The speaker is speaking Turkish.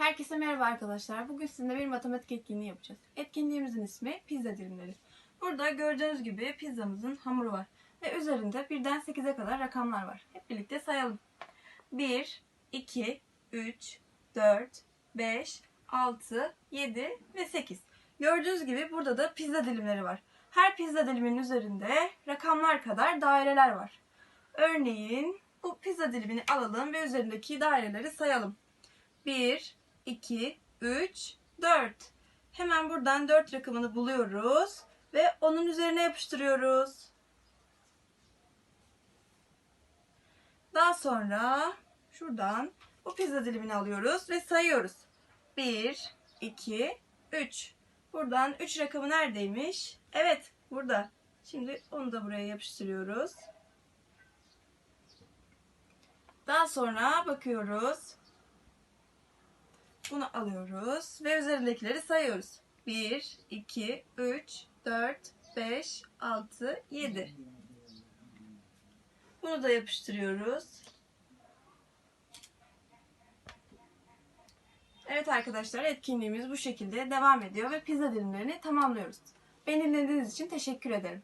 Herkese merhaba arkadaşlar. Bugün sizinle bir matematik etkinliği yapacağız. Etkinliğimizin ismi pizza dilimleri. Burada gördüğünüz gibi pizzamızın hamuru var. Ve üzerinde birden 8'e kadar rakamlar var. Hep birlikte sayalım. 1, 2, 3, 4, 5, 6, 7 ve 8. Gördüğünüz gibi burada da pizza dilimleri var. Her pizza diliminin üzerinde rakamlar kadar daireler var. Örneğin bu pizza dilimini alalım ve üzerindeki daireleri sayalım. 1, 2, 3, 4. Hemen buradan 4 rakamını buluyoruz ve onun üzerine yapıştırıyoruz. Daha sonra şuradan bu pizza dilimini alıyoruz ve sayıyoruz. 1, 2, 3. Buradan 3 rakamı neredeymiş? Evet, burada. Şimdi onu da buraya yapıştırıyoruz. Daha sonra bakıyoruz. Bunu alıyoruz ve üzerindekileri sayıyoruz. 1, 2, 3, 4, 5, 6, 7. Bunu da yapıştırıyoruz. Evet arkadaşlar etkinliğimiz bu şekilde devam ediyor ve pizza dilimlerini tamamlıyoruz. Beni dinlediğiniz için teşekkür ederim.